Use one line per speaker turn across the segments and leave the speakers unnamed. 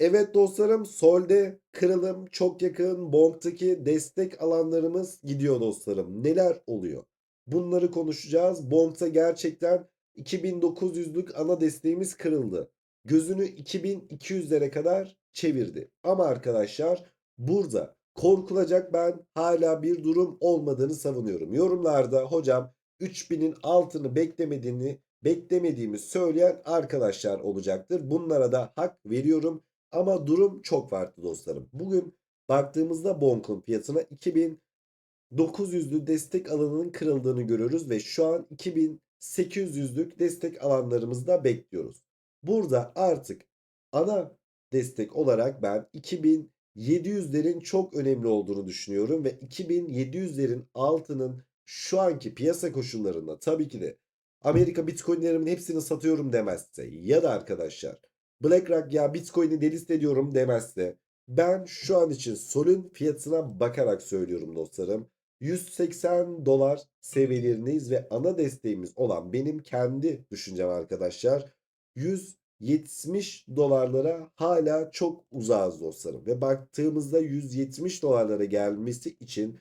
Evet dostlarım solde kırılım çok yakın Bonk'taki destek alanlarımız gidiyor dostlarım. Neler oluyor? Bunları konuşacağız. Bonk'ta gerçekten 2900'lük ana desteğimiz kırıldı. Gözünü 2200'lere kadar çevirdi. Ama arkadaşlar burada korkulacak ben hala bir durum olmadığını savunuyorum. Yorumlarda hocam 3000'in altını beklemediğini beklemediğimi söyleyen arkadaşlar olacaktır. Bunlara da hak veriyorum. Ama durum çok farklı dostlarım. Bugün baktığımızda Bonk'un fiyatına 2900'lü destek alanının kırıldığını görüyoruz ve şu an 2800'lük destek alanlarımızda bekliyoruz. Burada artık ana destek olarak ben 2700'lerin çok önemli olduğunu düşünüyorum ve 2700'lerin altının şu anki piyasa koşullarında tabii ki de Amerika Bitcoin'lerimin hepsini satıyorum demezse ya da arkadaşlar BlackRock ya Bitcoin'i delist ediyorum demezse ben şu an için Sol'ün fiyatına bakarak söylüyorum dostlarım. 180 dolar seviyelerindeyiz ve ana desteğimiz olan benim kendi düşüncem arkadaşlar 170 dolarlara hala çok uzağız dostlarım. Ve baktığımızda 170 dolarlara gelmesi için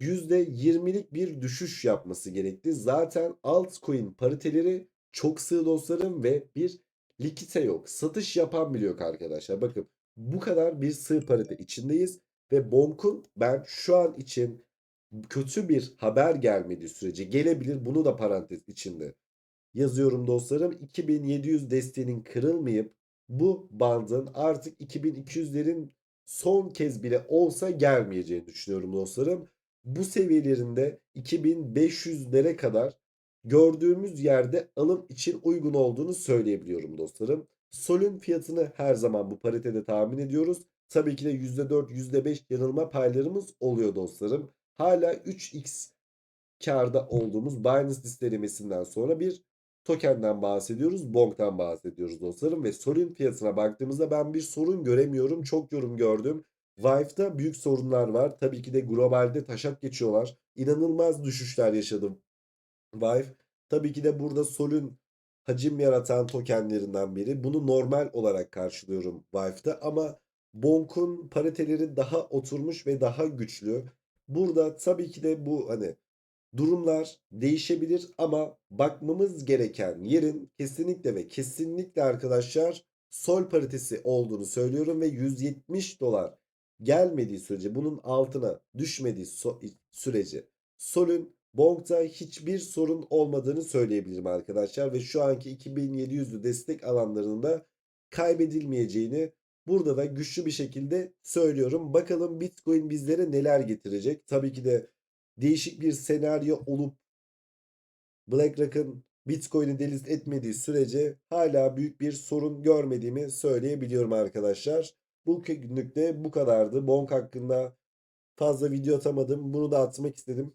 %20'lik bir düşüş yapması gerekti. Zaten altcoin pariteleri çok sığ dostlarım ve bir likite yok. Satış yapan bile yok arkadaşlar. Bakın bu kadar bir sığ parite içindeyiz ve Bonk'un ben şu an için kötü bir haber gelmediği sürece gelebilir. Bunu da parantez içinde yazıyorum dostlarım. 2700 desteğinin kırılmayıp bu bandın artık 2200'lerin son kez bile olsa gelmeyeceğini düşünüyorum dostlarım. Bu seviyelerinde 2500'lere kadar gördüğümüz yerde alım için uygun olduğunu söyleyebiliyorum dostlarım. Sol'ün fiyatını her zaman bu paritede tahmin ediyoruz. Tabii ki de %4, %5 yanılma paylarımız oluyor dostlarım. Hala 3x karda olduğumuz Binance listelemesinden sonra bir tokenden bahsediyoruz. Bonk'tan bahsediyoruz dostlarım. Ve Sol'ün fiyatına baktığımızda ben bir sorun göremiyorum. Çok yorum gördüm. Vive'da büyük sorunlar var. Tabii ki de globalde taşak geçiyorlar. İnanılmaz düşüşler yaşadım Vive. Tabii ki de burada Sol'ün hacim yaratan tokenlerinden biri. Bunu normal olarak karşılıyorum Vive'da ama Bonk'un pariteleri daha oturmuş ve daha güçlü. Burada tabii ki de bu hani durumlar değişebilir ama bakmamız gereken yerin kesinlikle ve kesinlikle arkadaşlar sol paritesi olduğunu söylüyorum ve 170 dolar gelmediği sürece bunun altına düşmediği sürece solün Bonk'ta hiçbir sorun olmadığını söyleyebilirim arkadaşlar ve şu anki 2700'lü destek alanlarının da kaybedilmeyeceğini burada da güçlü bir şekilde söylüyorum. Bakalım Bitcoin bizlere neler getirecek? Tabii ki de değişik bir senaryo olup BlackRock'ın Bitcoin'i delist etmediği sürece hala büyük bir sorun görmediğimi söyleyebiliyorum arkadaşlar. Bu günlük de bu kadardı. Bonk hakkında fazla video atamadım. Bunu da atmak istedim.